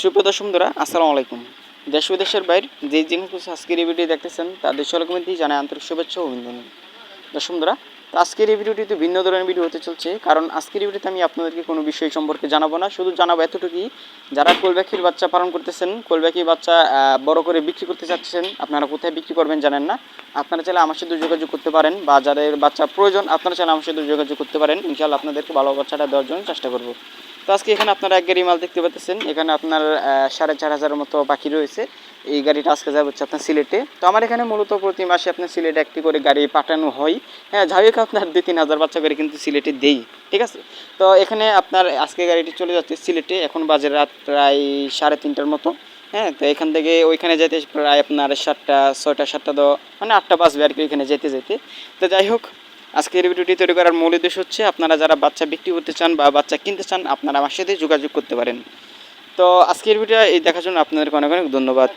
সুপ্রদর্শক বন্ধুরা, আসসালামু আলাইকুম। দেশ বিদেশের বাইরে যে জিনিস আজকের এই ভিডিও দেখতেছেন, তাদের সকলকেই জানাই আন্তরিক শুভেচ্ছা অভিনন্দন। দর্শক তো আজকের এই ভিডিওটিতে ভিন্ন ধরনের ভিডিও হতে চলছে, কারণ আজকের এই ভিডিওতে আমি আপনাদেরকে কোনো বিষয় সম্পর্কে জানাব না, শুধু জানাব এতটুকুই, যারা কোলব্যাকির বাচ্চা পালন করতেছেন কোলব্যাকি বাচ্চা বড় করে বিক্রি করতে চাচ্ছেন, আপনারা কোথায় বিক্রি করবেন জানেন না, আপনারা চাইলে আমার সাথে যোগাযোগ করতে পারেন, বা যাদের বাচ্চা প্রয়োজন, আপনারা চাইলে আমার সাথে যোগাযোগ করতে পারেন ইনশাল্লাহ আপনাদেরকে ভালো বাচ্চাটা দেওয়ার জন্য চেষ্টা করব। তো আজকে এখানে আপনারা এক গাড়ি মাল দেখতে পাচ্ছেন। এখানে আপনার সাড়ে চার হাজারের মতো বাকি রয়েছে। এই গাড়িটা আজকে যাবে হচ্ছে আপনার সিলেটে। তো আমার এখানে মূলত প্রতি মাসে আপনার সিলেটে একটি করে গাড়ি পাঠানো হয়। হ্যাঁ যাই হোক, আপনার দুই, তিন হাজার বাচ্চা করে কিন্তু সিলেটে দেই। ঠিক আছে? তো এখানে আপনার আজকে গাড়িটি চলে যাচ্ছে সিলেটে। এখন বাজে রাত প্রায় সাড়ে তিনটার মতো। হ্যাঁ তো এখান থেকে ওইখানে যেতে প্রায় আপনার সাতটা, ছয়টা, সাতটা, দ মানে আটটা বাজবে আর কি ওইখানে যেতে যেতে তো যাই হোক আজকের ভিডিওটি তৈরি করার মূল উদ্দেশ্য হচ্ছে আপনারা যারা বাচ্চা বিক্রি করতে চান বা বাচ্চা কিনতে চান, আপনারা আমার সাথে যোগাযোগ করতে পারেন। তো আজকের ভিডিও এই দেখার জন্য আপনাদেরকে অনেক অনেক ধন্যবাদ।